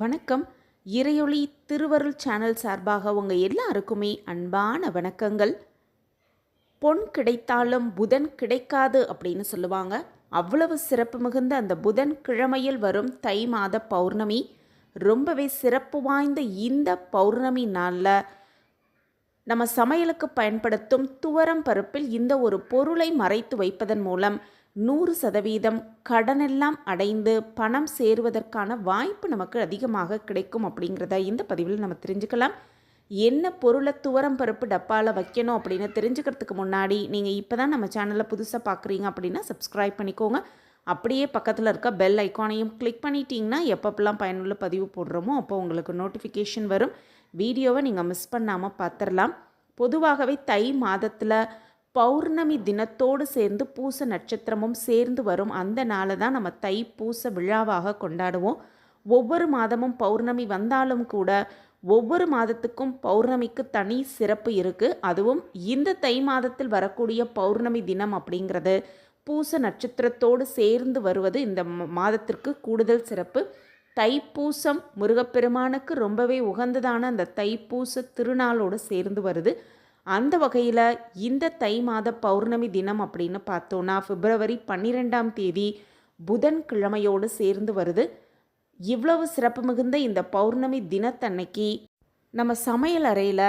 வணக்கம். இறையொளி திருவருள் சேனல் சார்பாக உங்கள் எல்லாருக்குமே அன்பான வணக்கங்கள். பொன் கிடைத்தாலும் புதன் கிடைக்காது அப்படின்னு சொல்லுவாங்க. அவ்வளவு சிறப்பு மிகுந்த அந்த புதன் கிழமையில் வரும் தை மாத பௌர்ணமி. ரொம்பவே சிறப்பு வாய்ந்த இந்த பௌர்ணமி நாளில் நம்ம சமையலுக்கு பயன்படுத்தும் துவரம் பருப்பில் இந்த ஒரு பொருளை மறைத்து வைப்பதன் மூலம் நூறு சதவீதம் கடனெல்லாம் அடைந்து பணம் சேருவதற்கான வாய்ப்பு நமக்கு அதிகமாக கிடைக்கும் அப்படிங்கிறத இந்த பதிவில் நம்ம தெரிஞ்சுக்கலாம். என்ன பொருளை துவரம் பருப்பு டப்பாவில் வைக்கணும் அப்படின்னு தெரிஞ்சுக்கிறதுக்கு முன்னாடி நீங்கள் இப்போ தான் நம்ம சேனலில் புதுசாக பார்க்குறீங்க அப்படின்னா சப்ஸ்கிரைப் பண்ணிக்கோங்க. அப்படியே பக்கத்தில் இருக்க பெல் ஐக்கானையும் கிளிக் பண்ணிட்டீங்கன்னா எப்பப்பெல்லாம் பயனுள்ள பதிவு போடுறோமோ அப்போ உங்களுக்கு நோட்டிஃபிகேஷன் வரும். வீடியோவை நீங்கள் மிஸ் பண்ணாமல் பார்த்துடலாம் பொதுவாகவே தை மாதத்தில் பௌர்ணமி தினத்தோடு சேர்ந்து பூச நட்சத்திரமும் சேர்ந்து வரும் அந்த நாளை தான் நம்ம தை பூச விழாவாக கொண்டாடுவோம். ஒவ்வொரு மாதமும் பௌர்ணமி வந்தாலும் கூட ஒவ்வொரு மாதத்துக்கும் பௌர்ணமிக்கு தனி சிறப்பு இருக்குது அதுவும் இந்த தை மாதத்தில் வரக்கூடிய பௌர்ணமி தினம் அப்படிங்கிறது. பூச நட்சத்திரத்தோடு சேர்ந்து வருவது இந்த மாதத்திற்கு கூடுதல் சிறப்பு. தைப்பூசம் முருகப்பெருமானுக்கு ரொம்பவே உகந்ததான அந்த தைப்பூச திருநாளோடு சேர்ந்து வருது. அந்த வகையில் இந்த தை மாத பௌர்ணமி தினம் அப்படின்னு பார்த்தோன்னா பிப்ரவரி பன்னிரெண்டாம் தேதி புதன் கிழமையோடு சேர்ந்து வருது. இவ்வளவு சிறப்பு மிகுந்த இந்த பௌர்ணமி தினத்தன்னைக்கு நம்ம சமையல் அறையில்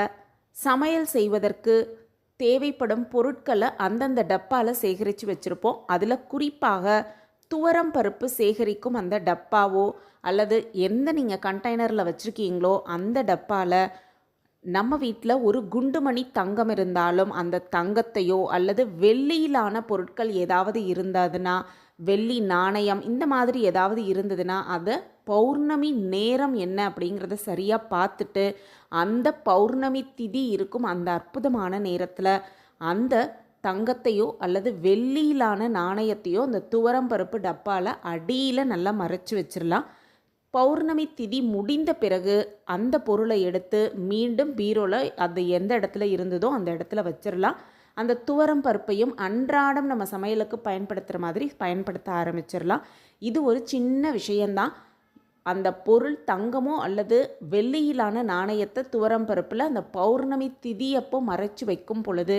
சமையல் செய்வதற்கு தேவைப்படும் பொருட்களை அந்தந்த டப்பாவில் சேகரித்து வச்சுருப்போம். அதில் குறிப்பாக துவரம் பருப்பு சேகரிக்கும் அந்த டப்பாவோ அல்லது எந்த நீங்கள் கண்டெய்னரில் வச்சுருக்கீங்களோ அந்த டப்பாவில் நம்ம வீட்டில் ஒரு குண்டுமணி தங்கம் இருந்தாலும் அந்த தங்கத்தையோ அல்லது வெள்ளியிலான பொருட்கள் ஏதாவது இருந்ததுன்னா வெள்ளி நாணயம் இந்த மாதிரி ஏதாவது இருந்ததுன்னா அதை பௌர்ணமி நேரம் என்ன அப்படிங்கிறத சரியாக பார்த்துட்டு அந்த பௌர்ணமி திதி இருக்கும் அந்த அற்புதமான நேரத்தில் அந்த தங்கத்தையோ அல்லது வெள்ளியிலான நாணயத்தையோ அந்த துவரம் பருப்பு டப்பாவில் அடியில் நல்லா மறைச்சு வச்சிடலாம் பௌர்ணமி திதி முடிந்த பிறகு அந்த பொருளை எடுத்து மீண்டும் பீரோவில் அது எந்த இடத்துல இருந்ததோ அந்த இடத்துல வச்சிடலாம் அந்த துவரம் பருப்பையும் அன்றாடம் நம்ம சமையலுக்கு பயன்படுத்துகிற மாதிரி பயன்படுத்த ஆரம்பிச்சிடலாம் இது ஒரு சின்ன விஷயந்தான் அந்த பொருள் தங்கமோ அல்லது வெள்ளியிலான நாணயத்தை துவரம் பருப்பில் அந்த பௌர்ணமி திதியப்போ மறைச்சு வைக்கும் பொழுது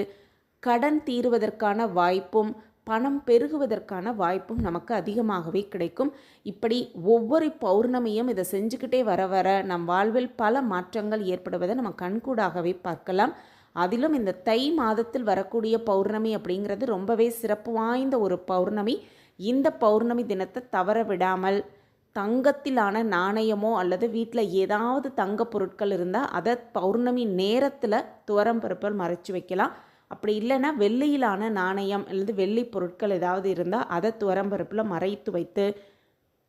கடன் தீர்வதற்கான வாய்ப்பும் பணம் பெருகுவதற்கான வாய்ப்பும் நமக்கு அதிகமாகவே கிடைக்கும். இப்படி ஒவ்வொரு பௌர்ணமியும் இதை செஞ்சுக்கிட்டே வர வர நம் வாழ்வில் பல மாற்றங்கள் ஏற்படுவதை நம்ம கண்கூடாகவே பார்க்கலாம். அதிலும் இந்த தை மாதத்தில் வரக்கூடிய பௌர்ணமி அப்படிங்கிறது ரொம்பவே சிறப்பு வாய்ந்த ஒரு பௌர்ணமி. இந்த பௌர்ணமி தினத்தை தவற விடாமல் தங்கத்திலான நாணயமோ அல்லது வீட்டில் ஏதாவது தங்க பொருட்கள் இருந்தால் அதை பௌர்ணமி நேரத்தில் துவரம் பருப்பல் மறைச்சு வைக்கலாம். அப்படி இல்லைன்னா வெள்ளியிலான நாணயம் அல்லது வெள்ளி பொருட்கள் ஏதாவது இருந்தால் அதை துவரம்பருப்பில் மறைத்து வைத்து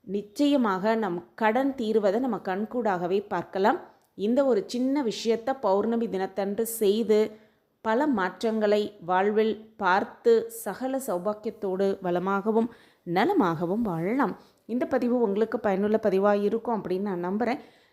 நிச்சயமாக நம் கடன் தீர்வதை நம்ம கண்கூடாகவே பார்க்கலாம். இந்த ஒரு சின்ன விஷயத்தை பௌர்ணமி தினத்தன்று செய்து பல மாற்றங்களை வாழ்வில் பார்த்து சகல சௌபாக்கியத்தோடு வளமாகவும் நலமாகவும் வாழலாம். இந்த பதிவு உங்களுக்கு பயனுள்ள பதிவாக இருக்கும் அப்படின்னு நான் நம்புகிறேன்